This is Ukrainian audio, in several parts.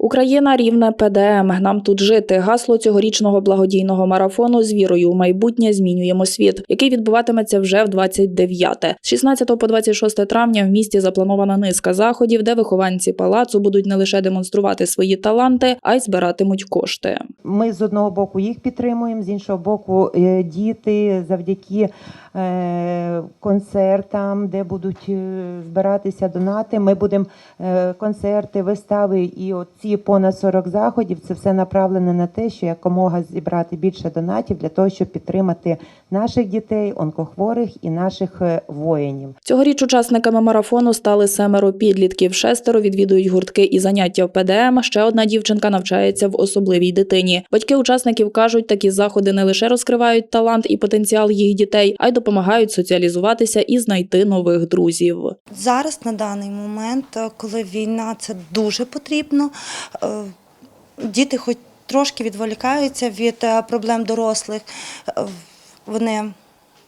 Україна рівне ПДМ. Нам тут жити. Гасло цьогорічного благодійного марафону з вірою у майбутнє змінюємо світ, який відбуватиметься вже в 29-те. З 16 по 26 травня в місті запланована низка заходів, де вихованці палацу будуть не лише демонструвати свої таланти, а й збиратимуть кошти. Ми з одного боку їх підтримуємо, з іншого боку, е, діти завдяки е, концертам, де будуть е, збиратися донати. Ми будемо концерти, вистави і оці понад 40 заходів. Це все направлене на те, що якомога зібрати більше донатів для того, щоб підтримати наших дітей, онкохворих і наших е, воїнів. Цьогоріч учасниками марафону стали семеро підлітків. Шестеро відвідують гуртки і заняття в ПДМ. Ще одна дівчинка навчається в особливій дитині. Батьки учасників кажуть, такі заходи не лише розкривають талант і потенціал їх дітей, а й допомагають соціалізуватися і знайти нових друзів. Зараз на даний момент, е, коли війна, це дуже потрібно. Е, Діти хоч трошки відволікаються від е, проблем дорослих. Вони,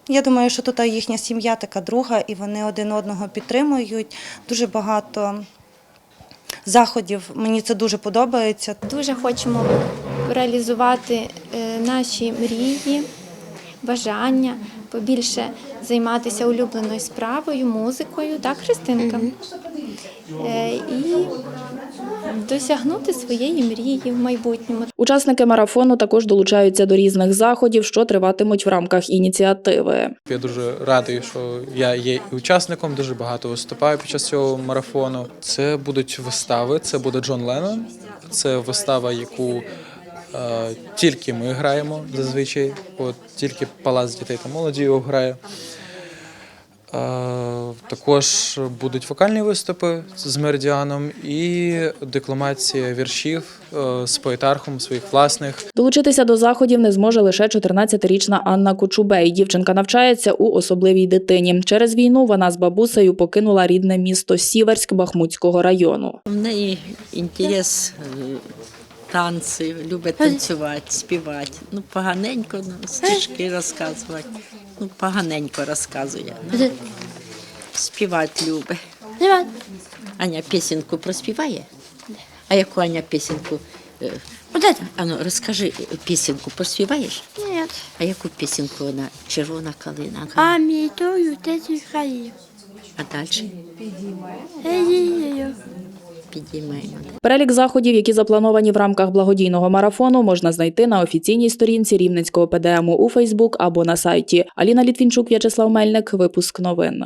я думаю, що тут їхня сім'я така друга, і вони один одного підтримують. Дуже багато заходів. Мені це дуже подобається. Дуже хочемо реалізувати наші мрії, бажання, побільше займатися улюбленою справою, музикою, так, Христинка? Е, І досягнути своєї мрії в майбутньому. Учасники марафону також долучаються до різних заходів, що триватимуть в рамках ініціативи. Я дуже радий, що я є і учасником, дуже багато виступаю під час цього марафону. Це будуть вистави, це буде Джон Леннон. Це вистава, яку тільки ми граємо зазвичай. От тільки Палац дітей та молоді його грає. Е, також будуть вокальні виступи з меридіаном і декламація віршів е, з поетархом своїх власних. Долучитися до заходів не зможе лише 14-річна Анна Кучубей. Дівчинка навчається у особливій дитині. Через війну вона з бабусею покинула рідне місто Сіверськ Бахмутського району. У неї інтерес е, танці, любить танцювати, співати. Ну, поганенько ну, стишки розказувати. Ну, поганенько розказує. Ну, співати любить. Аня пісеньку проспіває? А яку Аня пісеньку? Е, Ану, розкажи пісеньку, проспіваєш? Ні. А яку пісеньку вона? Червона калина. А мітою теж хай. А далі. Підіймаємо. Перелік заходів, які заплановані в рамках благодійного марафону, можна знайти на офіційній сторінці Рівненського ПДМу у Фейсбук або на сайті. Аліна Літвінчук, В'ячеслав Мельник. Випуск новин.